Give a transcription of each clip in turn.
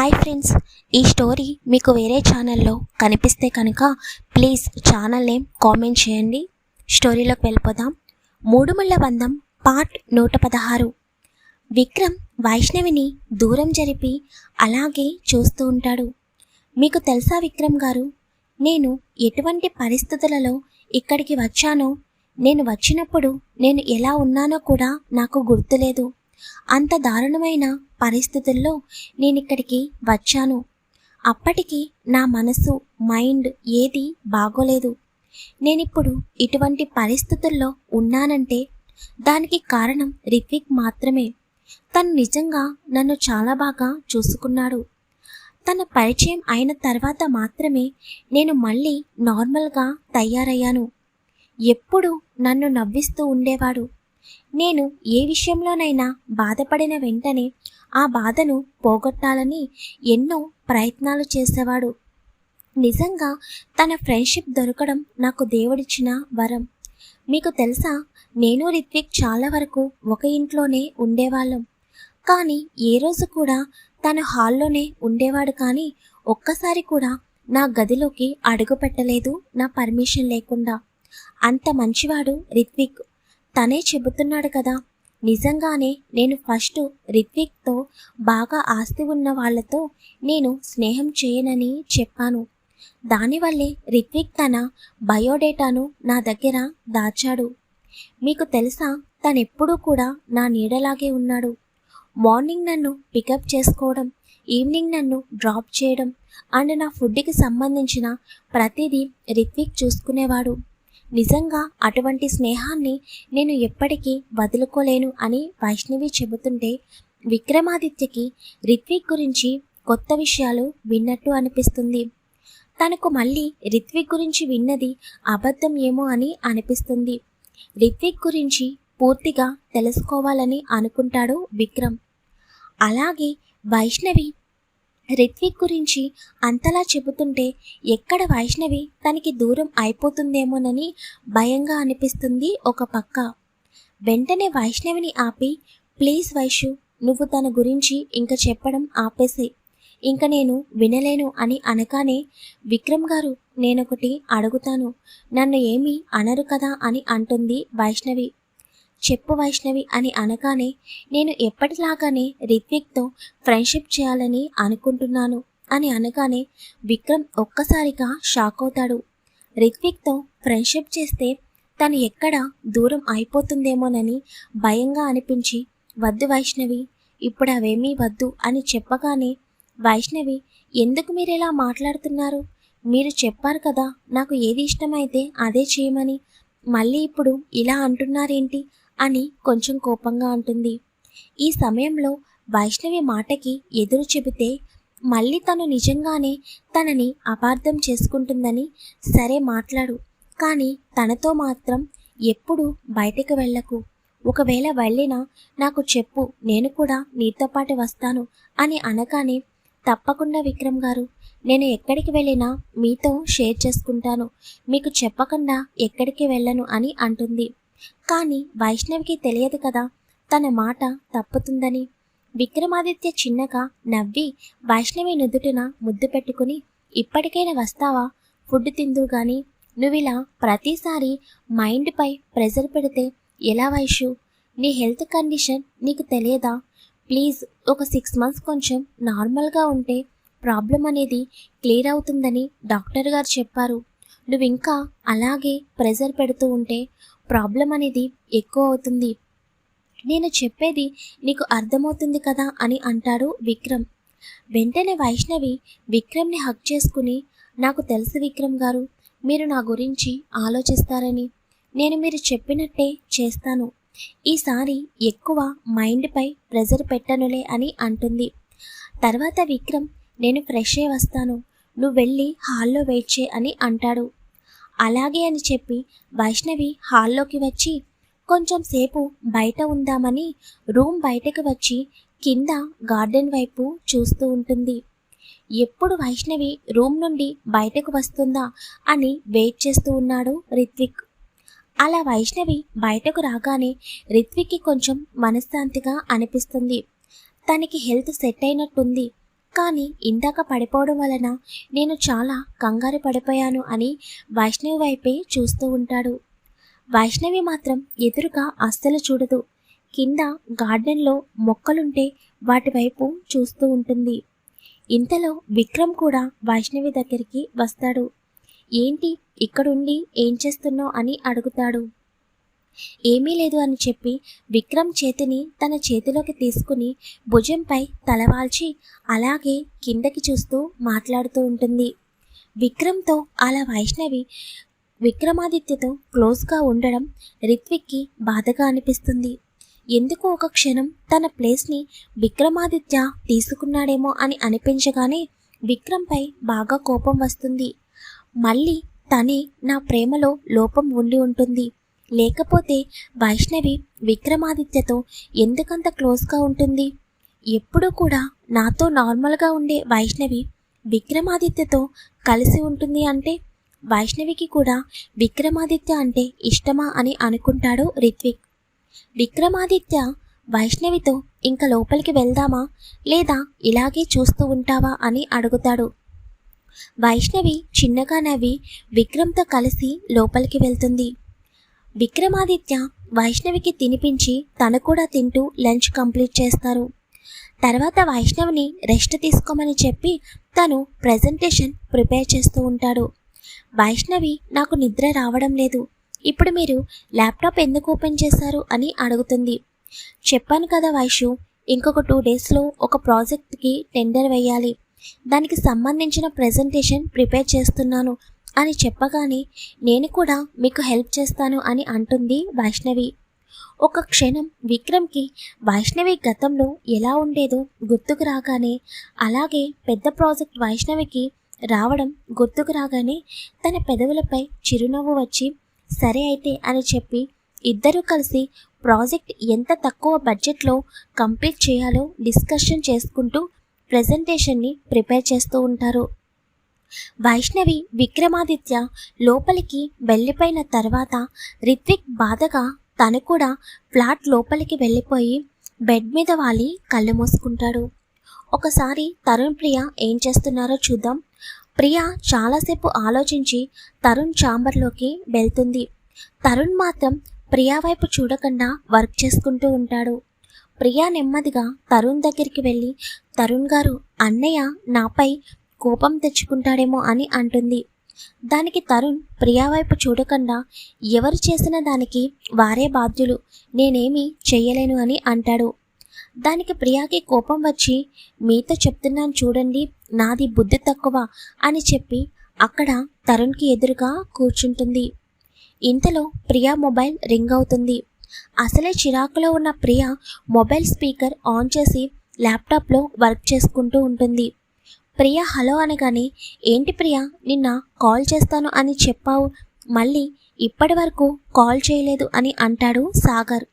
Hi friends ఈ story మీకు వేరే ఛానల్లో కనిపిస్తే కనుక ప్లీజ్ ఛానల్ నేమ్ కామెంట్ చేయండి. స్టోరీలోకి వెళ్ళిపోదాం. మూడుముళ్ళ బంధం పార్ట్ నూట పదహారు. విక్రమ్ వైష్ణవిని దూరం జరిపి అలాగే చూస్తూ ఉంటాడు. మీకు తెలుసా విక్రమ్ గారు? నేను ఎటువంటి పరిస్థితులలో ఇక్కడికి వచ్చానో? నేను వచ్చినప్పుడు నేను ఎలా ఉన్నానో కూడా నాకు గుర్తులేదు. అంత దారుణమైన పరిస్థితుల్లో నేను ఇక్కడికి వచ్చాను. అప్పటికి నా మనసు మైండ్ ఏది బాగోలేదు. నేనిప్పుడు ఇటువంటి పరిస్థితుల్లో ఉన్నానంటే దానికి కారణం రిఫిక్ మాత్రమే. తను నిజంగా నన్ను చాలా బాగా చూసుకున్నాడు. తన పరిచయం అయిన తర్వాత మాత్రమే నేను మళ్ళీ నార్మల్గా తయారయ్యాను. ఎప్పుడు నన్ను నవ్విస్తూ ఉండేవాడు. నేను ఏ విషయంలోనైనా బాధపడిన వెంటనే ఆ బాధను పోగొట్టాలని ఎన్నో ప్రయత్నాలు చేసేవాడు. నిజంగా తన ఫ్రెండ్షిప్ దొరకడం నాకు దేవుడిచ్చిన వరం. మీకు తెలుసా నేను రిత్విక్ చాలా వరకు ఒక ఇంట్లోనే ఉండేవాళ్ళం. కానీ ఏ రోజు కూడా తను హాల్లోనే ఉండేవాడు కానీ ఒక్కసారి కూడా నా గదిలోకి అడుగు పెట్టలేదు నా పర్మిషన్ లేకుండా. అంత మంచివాడు రిత్విక్. తనే చెబుతున్నాడు కదా. నిజంగానే నేను ఫస్ట్ రిత్విక్తో బాగా ఆస్తి ఉన్న వాళ్ళతో నేను స్నేహం చేయనని చెప్పాను. దానివల్లే రిత్విక్ తన బయోడేటాను నా దగ్గర దాచాడు. మీకు తెలుసా తనెప్పుడూ కూడా నా నీడలాగే ఉన్నాడు. మార్నింగ్ నన్ను పికప్ చేసుకోవడం ఈవినింగ్ నన్ను డ్రాప్ చేయడం అండ్ నా ఫుడ్కి సంబంధించిన ప్రతిదీ రిత్విక్ చూసుకునేవాడు. నిజంగా అటువంటి స్నేహాన్ని నేను ఎప్పటికీ వదులుకోలేను అని వైష్ణవి చెబుతుంటే విక్రమాదిత్యకి రిత్విక్ గురించి కొత్త విషయాలు విన్నట్టు అనిపిస్తుంది. తనకు మళ్ళీ రిత్విక్ గురించి విన్నది అబద్ధం ఏమో అని అనిపిస్తుంది. రిత్విక్ గురించి పూర్తిగా తెలుసుకోవాలని అనుకుంటాడు విక్రమ్. అలాగే వైష్ణవి రిత్విక్ గురించి అంతలా చెబుతుంటే ఎక్కడ వైష్ణవి తనకి దూరం అయిపోతుందేమోనని భయంగా అనిపిస్తుంది ఒక పక్క. వెంటనే వైష్ణవిని ఆపి ప్లీజ్ వైషు నువ్వు తన గురించి ఇంక చెప్పడం ఆపేసి ఇంక నేను వినలేను అని అనగానే విక్రమ్ గారు నేనొకటి అడుగుతాను. నన్ను ఏమీ అనరు కదా అని అంటుంది వైష్ణవి. చెప్పు వైష్ణవి అని అనగానే నేను ఎప్పటిలాగానే రిత్విక్తో ఫ్రెండ్షిప్ చేయాలని అనుకుంటున్నాను అని అనగానే విక్రమ్ ఒక్కసారిగా షాక్ అవుతాడు. రిత్విక్తో ఫ్రెండ్షిప్ చేస్తే తను ఎక్కడ దూరం అయిపోతుందేమోనని భయంగా అనిపించి వద్దు వైష్ణవి ఇప్పుడు అవేమీ వద్దు అని చెప్పగానే వైష్ణవి ఎందుకు మీరు ఇలా మాట్లాడుతున్నారు? మీరు చెప్పారు కదా నాకు ఏది ఇష్టమైతే అదే చేయమని మళ్ళీ ఇప్పుడు ఇలా అంటున్నారేంటి? అని కొంచెం కోపంగా అంటుంది. ఈ సమయంలో వైష్ణవి మాటకి ఎదురు చెబితే మళ్ళీ తను నిజంగానే తనని అపార్థం చేసుకుంటుందని సరే మాట్లాడు కానీ తనతో మాత్రం ఎప్పుడు బయటకు వెళ్ళకు. ఒకవేళ వెళ్ళినా నాకు చెప్పు నేను కూడా నీతో పాటు వస్తాను అని అనగానే తప్పకుండా విక్రమ్ గారు నేను ఎక్కడికి వెళ్ళినా మీతో షేర్ చేసుకుంటాను మీకు చెప్పకుండా ఎక్కడికి వెళ్ళను అని అంటుంది. కానీ వైష్ణవికి తెలియదు కదా తన మాట తప్పుతుందని. విక్రమాదిత్య చిన్నగా నవ్వి వైష్ణవి నుదుటిన ముద్దు పెట్టుకుని ఇప్పటికైనా వస్తావా? ఫుడ్ తిందు గాని. నువ్విలా ప్రతిసారి మైండ్పై ప్రెజర్ పెడితే ఎలా వైషు? నీ హెల్త్ కండిషన్ నీకు తెలియదా? ప్లీజ్ ఒక సిక్స్ మంత్స్ కొంచెం నార్మల్గా ఉంటే ప్రాబ్లం అనేది క్లియర్ అవుతుందని డాక్టర్ గారు చెప్పారు. నువ్వు ఇంకా అలాగే ప్రెజర్ పెడుతూ ఉంటే ప్రాబ్లం అనేది ఎక్కువ అవుతుంది. నేను చెప్పేది నీకు అర్థమవుతుంది కదా అని అంటాడు విక్రమ్. వెంటనే వైష్ణవి విక్రమ్ని హక్ చేసుకుని నాకు తెలుసు విక్రమ్ గారు మీరు నా గురించి ఆలోచిస్తారని. నేను మీరు చెప్పినట్టే చేస్తాను. ఈసారి ఎక్కువ మైండ్పై ప్రెజర్ పెట్టనులే అని అంటుంది. తర్వాత విక్రమ్ నేను ఫ్రెష్ అయి వస్తాను. నువ్వు వెళ్ళి హాల్లో వెయిట్ చే అని అంటాడు. అలాగే అని చెప్పి వైష్ణవి హాల్లోకి వచ్చి కొంచెం సేపు బయట ఉందామని రూమ్ బయటకు వచ్చి కింద గార్డెన్ వైపు చూస్తూ ఉంటుంది. ఎప్పుడు వైష్ణవి రూమ్ నుండి బయటకు వస్తుందా అని వెయిట్ చేస్తూ ఉన్నాడు రిత్విక్. అలా వైష్ణవి బయటకు రాగానే రిత్విక్కి కొంచెం మనశ్శాంతిగా అనిపిస్తుంది. తనకి హెల్త్ సెట్ అయినట్టుంది. కానీ ఇందాక పడిపోవడం వలన నేను చాలా కంగారు పడిపోయాను అని వైష్ణవి వైపే చూస్తూ ఉంటాడు. వైష్ణవి మాత్రం ఎదురుగా అస్సలు చూడదు. కింద గార్డెన్లో మొక్కలుంటే వాటి వైపు చూస్తూ ఉంటుంది. ఇంతలో విక్రమ్ కూడా వైష్ణవి దగ్గరికి వస్తాడు. ఏంటి ఇక్కడుండి ఏం చేస్తున్నావు? అని అడుగుతాడు. ఏమీ లేదు అని చెప్పి విక్రమ్ చేతిని తన చేతిలోకి తీసుకుని భుజంపై తలవాల్చి అలాగే కిందకి చూస్తూ మాట్లాడుతూ ఉంటుంది. విక్రమ్తో అలా వైష్ణవి విక్రమాదిత్యతో క్లోజ్గా ఉండడం రిత్విక్కి బాధగా అనిపిస్తుంది. ఎందుకు ఒక క్షణం తన ప్లేస్ని విక్రమాదిత్య తీసుకున్నాడేమో అని అనిపించగానే విక్రమ్పై బాగా కోపం వస్తుంది. మళ్ళీ తనే నా ప్రేమలో లోపం ఉండి ఉంటుంది. లేకపోతే వైష్ణవి విక్రమాదిత్యతో ఎందుకంత క్లోజ్గా ఉంటుంది? ఎప్పుడూ కూడా నాతో నార్మల్గా ఉండే వైష్ణవి విక్రమాదిత్యతో కలిసి ఉంటుంది అంటే? వైష్ణవికి కూడా విక్రమాదిత్య అంటే ఇష్టమా అని అనుకుంటాడు రిత్విక్. విక్రమాదిత్య వైష్ణవితో ఇంక లోపలికి వెళ్దామా? లేదా ఇలాగే చూస్తూ ఉంటావా అని అడుగుతాడు. వైష్ణవి చిన్నగా నవ్వి విక్రమ్తో కలిసి లోపలికి వెళ్తుంది. విక్రమాదిత్య వైష్ణవికి తినిపించి తను కూడా తింటూ లంచ్ కంప్లీట్ చేస్తారు. తర్వాత వైష్ణవిని రెస్ట్ తీసుకోమని చెప్పి తను ప్రజెంటేషన్ ప్రిపేర్ చేస్తూ ఉంటాడు. వైష్ణవి నాకు నిద్ర రావడం లేదు. ఇప్పుడు మీరు ల్యాప్టాప్ ఎందుకు ఓపెన్ చేశారు? అని అడుగుతుంది. చెప్పాను కదా వైషు ఇంకొక టూ డేస్లో ఒక ప్రాజెక్ట్కి టెండర్ వేయాలి. దానికి సంబంధించిన ప్రజెంటేషన్ ప్రిపేర్ చేస్తున్నాను. అని చెప్పగానే నేను కూడా మీకు హెల్ప్ చేస్తాను అని అంటుంది వైష్ణవి. ఒక క్షణం విక్రమ్కి వైష్ణవి గతంలో ఎలా ఉండేదో గుర్తుకు రాగానే అలాగే పెద్ద ప్రాజెక్ట్ వైష్ణవికి రావడం గుర్తుకు రాగానే తన పెదవులపై చిరునవ్వు వచ్చి సరే అయితే అని చెప్పి ఇద్దరూ కలిసి ప్రాజెక్ట్ ఎంత తక్కువ బడ్జెట్లో కంప్లీట్ చేయాలో డిస్కషన్ చేసుకుంటూ ప్రజెంటేషన్ని ప్రిపేర్ చేస్తూ ఉంటారు. వైష్ణవి విక్రమాదిత్య లోపలికి వెళ్ళిపోయిన తర్వాత రిత్విక్ బాధగా తను కూడా ఫ్లాట్ లోపలికి వెళ్ళిపోయి బెడ్ మీద వాలి కళ్ళు మూసుకుంటాడు. ఒకసారి తరుణ్ ప్రియ ఏం చేస్తున్నారో చూద్దాం. ప్రియ చాలాసేపు ఆలోచించి తరుణ్ ఛాంబర్లోకి వెళ్తుంది. తరుణ్ మాత్రం ప్రియా వైపు చూడకుండా వర్క్ చేసుకుంటూ ఉంటాడు. ప్రియా నెమ్మదిగా తరుణ్ దగ్గరికి వెళ్ళి తరుణ్ గారు అన్నయ్య నాపై కోపం తెచ్చుకుంటాడేమో అని అంటుంది. దానికి తరుణ్ ప్రియా వైపు చూడకుండా ఎవరు చేసిన దానికి వారే బాధ్యులు నేనేమీ చెయ్యలేను అని అంటాడు. దానికి ప్రియాకి కోపం వచ్చి మీతో చెప్తున్నాను చూడండి నాది బుద్ధి తక్కువ అని చెప్పి అక్కడ తరుణ్కి ఎదురుగా కూర్చుంటుంది. ఇంతలో ప్రియా మొబైల్ రింగ్ అవుతుంది. అసలే చిరాకులో ఉన్న ప్రియా మొబైల్ స్పీకర్ ఆన్ చేసి ల్యాప్టాప్లో వర్క్ చేసుకుంటూ ఉంటుంది. ప్రియా హలో అనగానే ఏంటి ప్రియా నిన్న కాల్ చేస్తాను అని చెప్పావు మళ్ళీ ఇప్పటి వరకు కాల్ చేయలేదు అని అంటాడు సాగర్.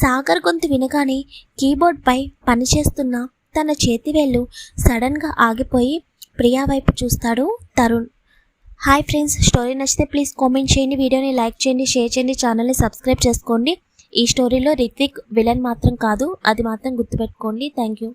సాగర్ గొంతు వినగానే కీబోర్డ్పై పనిచేస్తున్న తన చేతివేళ్ళు సడన్గా ఆగిపోయి ప్రియా వైపు చూస్తాడు తరుణ్. హాయ్ ఫ్రెండ్స్ స్టోరీ నచ్చితే ప్లీజ్ కామెంట్ చేయండి వీడియోని లైక్ చేయండి షేర్ చేయండి ఛానల్ని సబ్స్క్రైబ్ చేసుకోండి. ఈ స్టోరీలో రిత్విక్ విలన్ మాత్రం కాదు అది మాత్రం గుర్తుపెట్టుకోండి. Thank you.